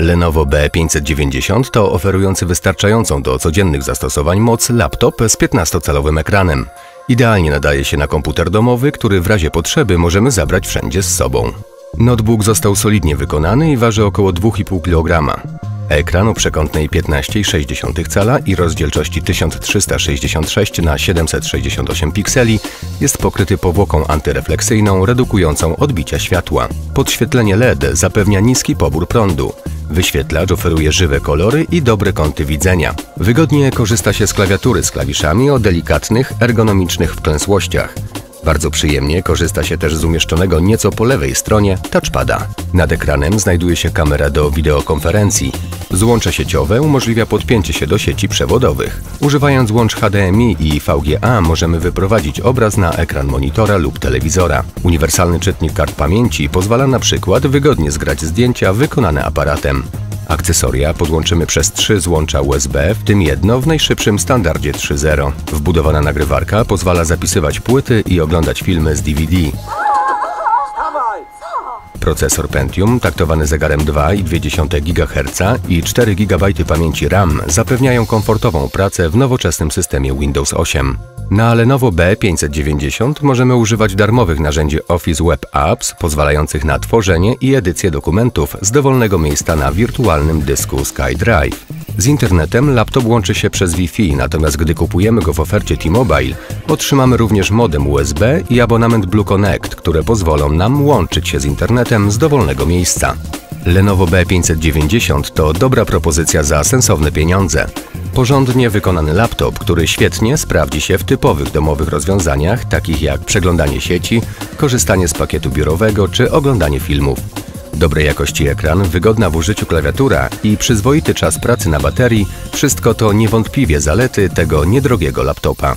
Lenovo B590 to oferujący wystarczającą do codziennych zastosowań moc laptop z 15-calowym ekranem. Idealnie nadaje się na komputer domowy, który w razie potrzeby możemy zabrać wszędzie z sobą. Notebook został solidnie wykonany i waży około 2,5 kg. Ekran o przekątnej 15,6 cala i rozdzielczości 1366 na 768 pikseli jest pokryty powłoką antyrefleksyjną redukującą odbicia światła. Podświetlenie LED zapewnia niski pobór prądu. Wyświetlacz oferuje żywe kolory i dobre kąty widzenia. Wygodnie korzysta się z klawiatury z klawiszami o delikatnych, ergonomicznych wklęsłościach. Bardzo przyjemnie korzysta się też z umieszczonego nieco po lewej stronie touchpada. Nad ekranem znajduje się kamera do wideokonferencji. Złącze sieciowe umożliwia podpięcie się do sieci przewodowych. Używając łącz HDMI i VGA możemy wyprowadzić obraz na ekran monitora lub telewizora. Uniwersalny czytnik kart pamięci pozwala na przykład wygodnie zgrać zdjęcia wykonane aparatem. Akcesoria podłączymy przez trzy złącza USB, w tym jedno w najszybszym standardzie 3.0. Wbudowana nagrywarka pozwala zapisywać płyty i oglądać filmy z DVD. Procesor Pentium, taktowany zegarem 2,2 GHz i 4 GB pamięci RAM zapewniają komfortową pracę w nowoczesnym systemie Windows 8. Na Lenovo B590 możemy używać darmowych narzędzi Office Web Apps pozwalających na tworzenie i edycję dokumentów z dowolnego miejsca na wirtualnym dysku SkyDrive. Z internetem laptop łączy się przez Wi-Fi, natomiast gdy kupujemy go w ofercie T-Mobile, otrzymamy również modem USB i abonament Blue Connect, które pozwolą nam łączyć się z internetem z dowolnego miejsca. Lenovo B590 to dobra propozycja za sensowne pieniądze. Porządnie wykonany laptop, który świetnie sprawdzi się w typowych domowych rozwiązaniach, takich jak przeglądanie sieci, korzystanie z pakietu biurowego czy oglądanie filmów. Dobrej jakości ekran, wygodna w użyciu klawiatura i przyzwoity czas pracy na baterii wszystko to niewątpliwie zalety tego niedrogiego laptopa.